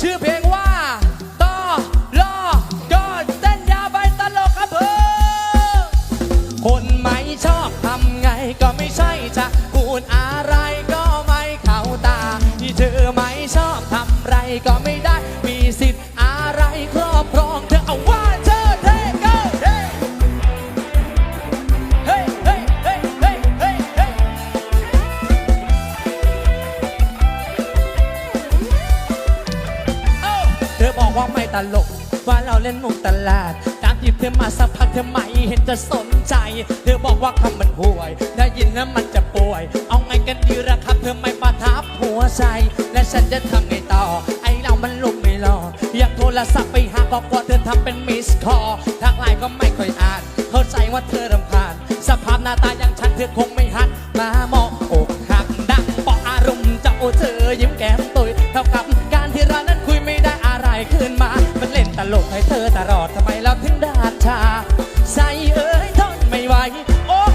ชื่อเพลงว่าต่อรอก็เต้นยาใบตลกครับเพื่อคนไม่ชอบทำไงก็ไม่ใช่จะพูดอะไรก็ไม่เข้าตา ที่เธอไม่ชอบทำไรก็ไม่ บอกว่าไม่ตลก ว่าเราเล่นมุกตลาดตามจีบเธอมาสักพักเธอไม่เห็นจะสนใจ เธอบอกว่าคำมันห่วย ได้ยินแล้วมันจะป่วย เอาไงกันดีละครับ เธอไม่ประทับหัวใจ และฉันจะทำไงต่อ ไอเรามันลุกไม่รออยากโทรศัพท์ไปหาก็กลัวเธอทำเป็นมิสคอทักไลน์ก็ไม่ค่อยอ่าน เข้าใจว่าเธอรำคาญสภาพหน้าตาอย่างฉันเธอคงไม่หันมามองอกหักดังปออารมณ์เจ้าเธอยิ้มแก้มตุ ล่นตลกให้เธอตลอด